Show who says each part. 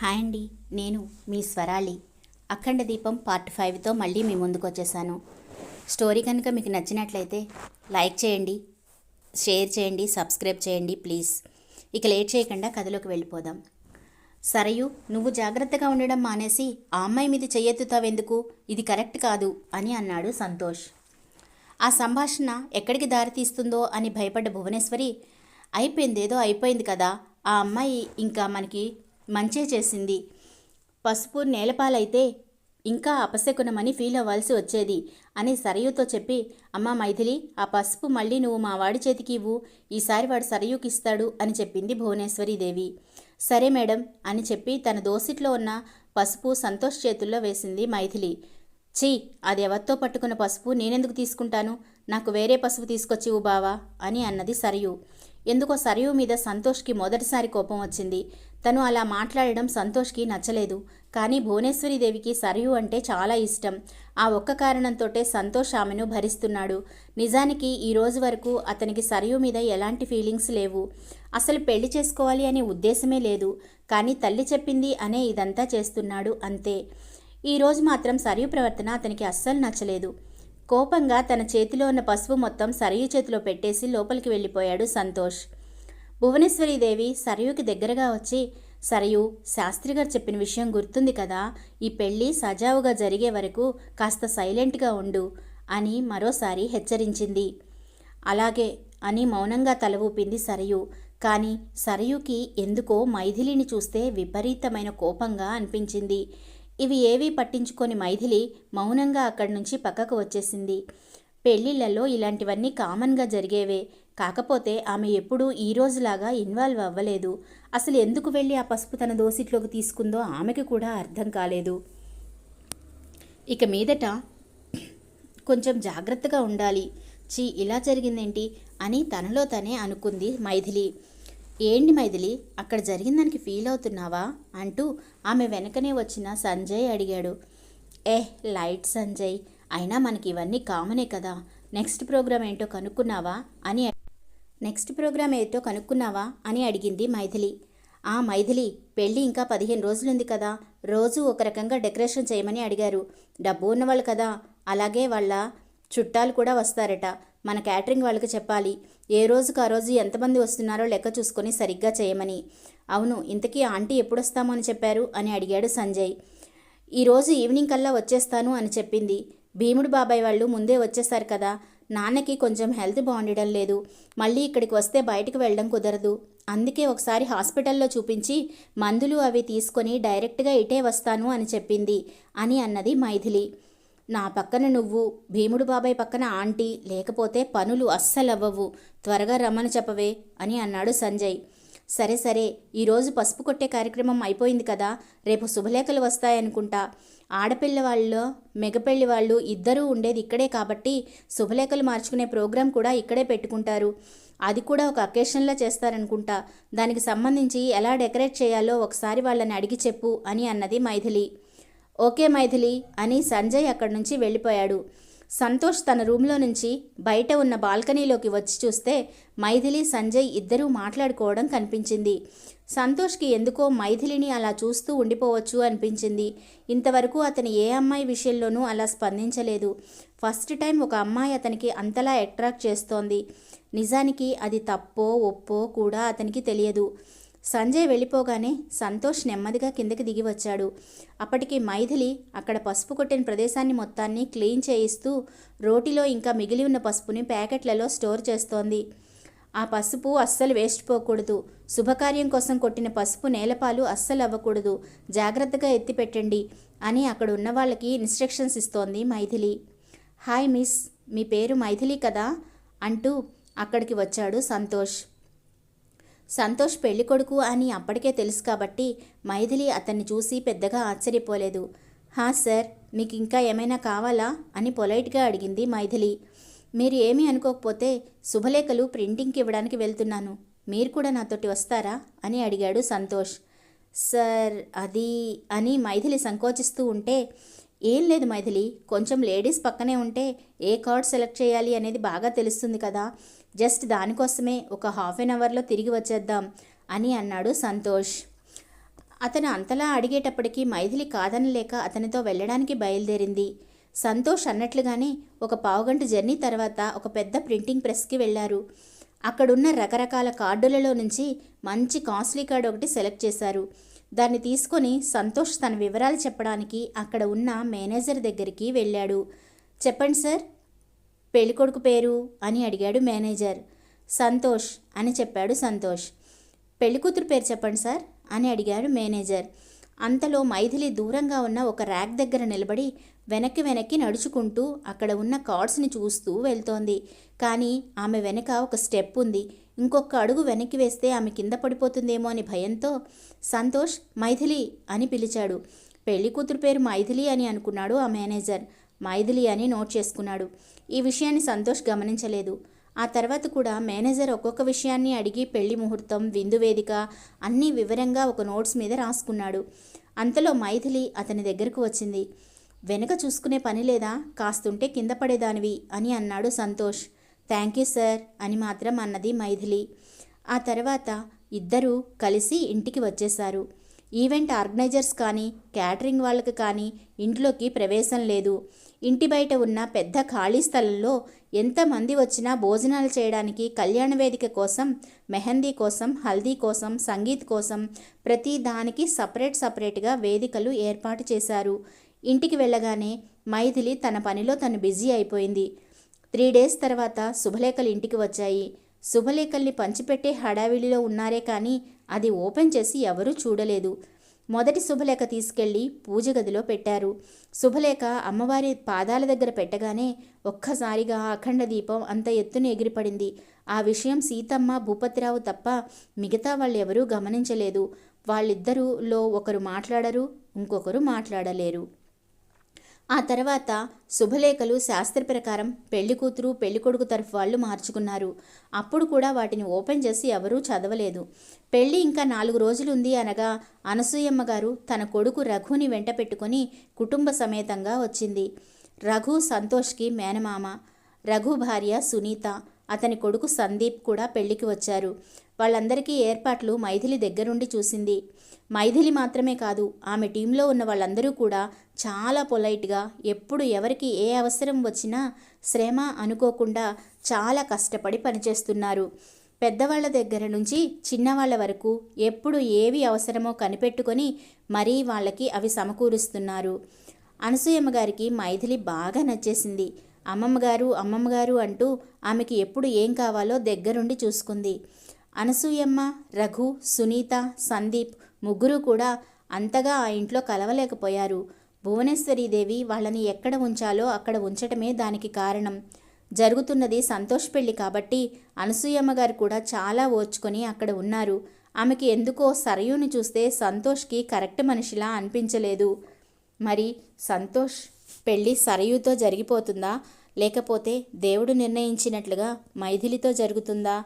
Speaker 1: Hi అండి నేను మీ స్వరాళి. అఖండ దీపం పార్ట్ ఫైవ్తో మళ్ళీ మీ ముందుకు వచ్చేసాను స్టోరీ కనుక మీకు నచ్చినట్లయితే లైక్ చేయండి షేర్ చేయండి సబ్స్క్రైబ్ చేయండి ప్లీజ్. ఇక లేట్ చేయకుండా కథలోకి వెళ్ళిపోదాం. సరయు నువ్వు జాగ్రత్తగా ఉండడం మానేసి ఆ అమ్మాయి మీద చెయ్యెత్తుతావెందుకు? ఇది కరెక్ట్ కాదు అని అన్నాడు సంతోష్. ఆ సంభాషణ ఎక్కడికి దారితీస్తుందో అని భయపడ్డ భువనేశ్వరి అయిపోయింది ఏదో అయిపోయింది కదా ఆ అమ్మాయి ఇంకా మనకి మంచే చేసింది. పసుపు నేలపాలైతే ఇంకా అపశకునమని ఫీల్ అవ్వాల్సి వచ్చేది అని సరయుతో చెప్పి అమ్మా మైథిలి ఆ పసుపు మళ్ళీ నువ్వు మా వాడి చేతికి ఇవ్వు. ఈసారి వాడు సరయుకి ఇస్తాడు అని చెప్పింది భువనేశ్వరి దేవి సరే మేడం అని చెప్పి తన దోసిట్లో ఉన్న పసుపు సంతోష్ చేతుల్లో వేసింది మైథిలి. చీ అది ఎవరితో పట్టుకున్న పసుపు? నేనెందుకు తీసుకుంటాను? నాకు వేరే పసుపు తీసుకొచ్చివు బావా అని అన్నది సరియు. ఎందుకో సరియు మీద సంతోష్కి మొదటిసారి కోపం వచ్చింది. తను అలా మాట్లాడడం సంతోష్కి నచ్చలేదు. కానీ భువనేశ్వరిదేవికి సరియు అంటే చాలా ఇష్టం. ఆ ఒక్క కారణంతోటే సంతోష్ ఆమెను భరిస్తున్నాడు. నిజానికి ఈ రోజు వరకు అతనికి సరియు మీద ఎలాంటి ఫీలింగ్స్ లేవు. అసలు పెళ్ళి చేసుకోవాలి అనే ఉద్దేశమే లేదు. కానీ తల్లి చెప్పింది అనే ఇదంతా చేస్తున్నాడు అంతే. ఈరోజు మాత్రం సరియు ప్రవర్తన అతనికి అస్సలు నచ్చలేదు. కోపంగా తన చేతిలో ఉన్న పసుపు మొత్తం సరియు చేతిలో పెట్టేసి లోపలికి వెళ్ళిపోయాడు సంతోష్. భువనేశ్వరీదేవి సరయుకి దగ్గరగా వచ్చి సరయు శాస్త్రి గారు చెప్పిన విషయం గుర్తుంది కదా ఈ పెళ్ళి సజావుగా జరిగే వరకు కాస్త సైలెంట్గా ఉండు అని మరోసారి హెచ్చరించింది. అలాగే అని మౌనంగా తల ఊపింది సరయు. కానీ సరయుకి ఎందుకో మైథిలిని చూస్తే విపరీతమైన కోపంగా అనిపించింది. ఇవి ఏవీ పట్టించుకొని మైథిలి మౌనంగా అక్కడి నుంచి పక్కకు వచ్చేసింది. పెళ్ళిళ్ళలో ఇలాంటివన్నీ కామన్గా జరిగేవే. కాకపోతే ఆమె ఎప్పుడూ ఈ రోజులాగా ఇన్వాల్వ్ అవ్వలేదు. అసలు ఎందుకు వెళ్ళి ఆ పసుపు తన దోసిట్లోకి తీసుకుందో ఆమెకి కూడా అర్థం కాలేదు. ఇక మీదట కొంచెం జాగ్రత్తగా ఉండాలి. చీ ఇలా జరిగిందేంటి? అని తనలో తనే అనుకుంది మైథిలి. ఏంటి మైథిలి? అక్కడ జరిగిన దానికి ఫీల్ అవుతున్నావా? అంటూ ఆమె వెనకనే వచ్చిన సంజయ్ అడిగాడు. ఏ లైట్ సంజయ్. అయినా మనకి ఇవన్నీ కామనే కదా. నెక్స్ట్ ప్రోగ్రామ్ ఏంటో కనుక్కున్నావా? అని నెక్స్ట్ ప్రోగ్రామ్ ఏంటో కనుక్కున్నావా? అని అడిగింది మైథిలి. ఆ మైథిలి పెళ్ళి ఇంకా పదిహేను రోజులుంది కదా. రోజు ఒక రకంగా డెకరేషన్ చేయమని అడిగారు. డబ్బు ఉన్నవాళ్ళు కదా. అలాగే వాళ్ళ చుట్టాలు కూడా వస్తారట. మన క్యాటరింగ్ వాళ్ళకి చెప్పాలి. ఏ రోజుకు ఆ రోజు ఎంతమంది వస్తున్నారో లెక్క చూసుకొని సరిగ్గా చేయమని. అవును ఇంతకీ ఆంటీ ఎప్పుడు వస్తామో అని చెప్పారు అని అడిగాడు సంజయ్. ఈరోజు ఈవినింగ్ కల్లా వచ్చేస్తాను అని చెప్పింది. భీముడు బాబాయ్ వాళ్ళు ముందే వచ్చేసారు కదా. నాన్నకి కొంచెం హెల్త్ బాగుండడం లేదు. మళ్ళీ ఇక్కడికి వస్తే బయటకు వెళ్ళడం కుదరదు. అందుకే ఒకసారి హాస్పిటల్లో చూపించి మందులు అవి తీసుకొని డైరెక్ట్గా ఇటే వస్తాను అని చెప్పింది అని అన్నది మైథిలి. నా పక్కన నువ్వు భీముడు బాబాయ్ పక్కన ఆంటీ లేకపోతే పనులు అస్సలవ్వవు. త్వరగా రమ్మని చెప్పవే అని అన్నాడు సంజయ్. సరే సరే ఈరోజు పసుపు కొట్టే కార్యక్రమం అయిపోయింది కదా రేపు శుభలేఖలు వస్తాయనుకుంటా. ఆడపిల్ల వాళ్ళు మెగపెళ్ళి వాళ్ళు ఇద్దరూ ఉండేది ఇక్కడే కాబట్టి శుభలేఖలు మార్చుకునే ప్రోగ్రాం కూడా ఇక్కడే పెట్టుకుంటారు. అది కూడా ఒక అకేషన్లో చేస్తారనుకుంటా. దానికి సంబంధించి ఎలా డెకరేట్ చేయాలో ఒకసారి వాళ్ళని అడిగి చెప్పు అని అన్నది మైథిలి. ఓకే మైథిలి అని సంజయ్ అక్కడి నుంచి వెళ్ళిపోయాడు. సంతోష్ తన రూమ్లో నుంచి బయట ఉన్న బాల్కనీలోకి వచ్చి చూస్తే మైథిలి సంజయ్ ఇద్దరూ మాట్లాడుకోవడం కనిపించింది. సంతోష్కి ఎందుకో మైథిలిని అలా చూస్తూ ఉండిపోవచ్చు అనిపించింది. ఇంతవరకు అతను ఏ అమ్మాయి విషయంలోనూ అలా స్పందించలేదు. ఫస్ట్ టైం ఒక అమ్మాయి అతనికి అంతలా అట్రాక్ట్ చేస్తోంది. నిజానికి అది తప్పో ఒప్పో కూడా అతనికి తెలియదు. సంజయ్ వెళ్ళిపోగానే సంతోష్ నెమ్మదిగా కిందకి దిగి వచ్చాడు. అప్పటికి మైథిలి అక్కడ పసుపు కొట్టిన ప్రదేశాన్ని మొత్తాన్ని క్లీన్ చేయిస్తూ రోటిలో ఇంకా మిగిలి ఉన్న పసుపుని ప్యాకెట్లలో స్టోర్ చేస్తోంది. ఆ పసుపు అస్సలు వేస్ట్ పోకూడదు. శుభకార్యం కోసం కొట్టిన పసుపు నేలపాలు అస్సలు అవ్వకూడదు. జాగ్రత్తగా ఎత్తిపెట్టండి అని అక్కడ ఉన్న వాళ్ళకి ఇన్స్ట్రక్షన్స్ ఇస్తోంది మైథిలి. హాయ్ మిస్ మీ పేరు మైథిలి కదా? అంటూ అక్కడికి వచ్చాడు సంతోష్. సంతోష్ పెళ్ళికొడుకు అని అప్పటికే తెలుసు కాబట్టి మైథిలి అతన్ని చూసి పెద్దగా ఆశ్చర్యపోలేదు. హా సార్ మీకు ఇంకా ఏమైనా కావాలా? అని పొలైట్గా అడిగింది మైథిలి. మీరు ఏమీ అనుకోకపోతే శుభలేఖలు ప్రింటింగ్కి ఇవ్వడానికి వెళ్తున్నాను. మీరు కూడా నాతోటి వస్తారా? అని అడిగాడు సంతోష్. సార్ అది అని మైథిలి సంకోచిస్తూ ఉంటే ఏం లేదు మైథిలి కొంచెం లేడీస్ పక్కనే ఉంటే ఏ కార్డ్ సెలెక్ట్ చేయాలి అనేది బాగా తెలుస్తుంది కదా. జస్ట్ దానికోసమే ఒక హాఫ్ ఎన్ అవర్లో తిరిగి వచ్చేద్దాం అని అన్నాడు సంతోష్. అతను అంతలా అడిగేటప్పటికీ మైథిలి కాదనలేక అతనితో వెళ్ళడానికి బయలుదేరింది. సంతోష్ అన్నట్లుగానే ఒక పావుగంట జర్నీ తర్వాత ఒక పెద్ద ప్రింటింగ్ ప్రెస్కి వెళ్ళారు. అక్కడున్న రకరకాల కార్డులలో నుంచి మంచి కాస్ట్లీ కార్డు ఒకటి సెలెక్ట్ చేశారు. దాన్ని తీసుకొని సంతోష్ తన వివరాలు చెప్పడానికి అక్కడ ఉన్న మేనేజర్ దగ్గరికి వెళ్ళాడు. చెప్పండి సార్ పెళ్ళికొడుకు పేరు అని అడిగాడు మేనేజర్. సంతోష్ అని చెప్పాడు సంతోష్. పెళ్ళికూతురు పేరు చెప్పండి సార్ అని అడిగాడు మేనేజర్. అంతలో మైథిలి దూరంగా ఉన్న ఒక ర్యాక్ దగ్గర నిలబడి వెనక్కి వెనక్కి నడుచుకుంటూ అక్కడ ఉన్న కార్డ్స్ని చూస్తూ వెళ్తోంది. కానీ ఆమె వెనక ఒక స్టెప్ ఉంది. ఇంకొక అడుగు వెనక్కి వేస్తే ఆమె కింద పడిపోతుందేమో అని భయంతో సంతోష్ మైథిలి అని పిలిచాడు. పెళ్ళి కూతురు పేరు మైథిలి అని అనుకున్నాడు ఆ మేనేజర్. మైథిలి అని నోట్ చేసుకున్నాడు. ఈ విషయాన్ని సంతోష్ గమనించలేదు. ఆ తర్వాత కూడా మేనేజర్ ఒక్కొక్క విషయాన్ని అడిగి పెళ్ళి ముహూర్తం విందు వేదిక అన్నీ వివరంగా ఒక నోట్స్ మీద రాసుకున్నాడు. అంతలో మైథిలి అతని దగ్గరకు వచ్చింది. వెనక చూసుకునే పని లేదా? కాస్తుంటే కింద పడేదానివి అని అన్నాడు సంతోష్. థ్యాంక్ యూ సార్ అని మాత్రం అన్నది మైథిలి. ఆ తర్వాత ఇద్దరూ కలిసి ఇంటికి వచ్చేశారు. ఈవెంట్ ఆర్గనైజర్స్ కానీ క్యాటరింగ్ వాళ్ళకి కానీ ఇంట్లోకి ప్రవేశం లేదు. ఇంటి బయట ఉన్న పెద్ద ఖాళీ స్థలంలో ఎంతమంది వచ్చినా భోజనాలు చేయడానికి కళ్యాణ వేదిక కోసం మెహందీ కోసం హల్దీ కోసం సంగీత్ కోసం ప్రతి దానికి సపరేట్ సపరేట్గా వేదికలు ఏర్పాటు చేశారు. ఇంటికి వెళ్ళగానే మైథిలి తన పనిలో తను బిజీ అయిపోయింది. త్రీ డేస్ తర్వాత శుభలేఖలు ఇంటికి వచ్చాయి. శుభలేఖల్ని పంచిపెట్టే హడావిడిలో ఉన్నారే కానీ అది ఓపెన్ చేసి ఎవరూ చూడలేదు. మొదటి శుభలేఖ తీసుకెళ్ళి పూజ గదిలో పెట్టారు. శుభలేఖ అమ్మవారి పాదాల దగ్గర పెట్టగానే ఒక్కసారిగా అఖండ దీపం అంత ఎత్తున ఎగిరిపడింది. ఆ విషయం సీతమ్మ భూపతిరావు తప్ప మిగతా వాళ్ళు ఎవరూ గమనించలేదు. వాళ్ళిద్దరూలో ఒకరు మాట్లాడరు ఇంకొకరు మాట్లాడలేరు. ఆ తర్వాత శుభలేఖలు శాస్త్ర ప్రకారం పెళ్ళి కూతురు పెళ్ళి కొడుకు తరఫు వాళ్ళు మార్చుకున్నారు. అప్పుడు కూడా వాటిని ఓపెన్ చేసి ఎవరూ చదవలేదు. పెళ్ళి ఇంకా నాలుగు రోజులుంది అనగా అనసూయమ్మ గారు తన కొడుకు రఘుని వెంట పెట్టుకొని కుటుంబ సమేతంగా వచ్చింది. రఘు సంతోష్కి మేనమామ రఘు భార్య సునీత అతని కొడుకు సందీప్ కూడా పెళ్ళికి వచ్చారు. వాళ్ళందరికీ ఏర్పాట్లు మైథిలి దగ్గరుండి చూసింది. మైథిలి మాత్రమే కాదు ఆమె టీంలో ఉన్న వాళ్ళందరూ కూడా చాలా పొలైట్గా ఎప్పుడు ఎవరికి ఏ అవసరం వచ్చినా శ్రమ అనుకోకుండా చాలా కష్టపడి పనిచేస్తున్నారు. పెద్దవాళ్ళ దగ్గర నుంచి చిన్నవాళ్ళ వరకు ఎప్పుడు ఏవి అవసరమో కనిపెట్టుకొని మరీ వాళ్ళకి అవి సమకూరుస్తున్నారు. అనసూయమ్మ గారికి మైథిలి బాగా నచ్చేసింది. అమ్మమ్మగారు అమ్మమ్మగారు అంటూ ఆమెకి ఎప్పుడు ఏం కావాలో దగ్గరుండి చూసుకుంది. అనసూయమ్మ రఘు సునీత సందీప్ ముగ్గురు కూడా అంతగా ఆ ఇంట్లో కలవలేకపోయారు. భువనేశ్వరీదేవి వాళ్ళని ఎక్కడ ఉంచాలో అక్కడ ఉంచటమే దానికి కారణం. జరుగుతున్నది సంతోష్ పెళ్ళి కాబట్టి అనసూయమ్మ గారు కూడా చాలా ఓర్చుకొని అక్కడ ఉన్నారు. ఆమెకి ఎందుకో సరయుని చూస్తే సంతోష్కి కరెక్ట్ మనిషిలా అనిపించలేదు. మరి సంతోష్ పెళ్ళి సరయుతో జరిగిపోతుందా? లేకపోతే దేవుడు నిర్ణయించినట్లుగా మైథిలితో జరుగుతుందా?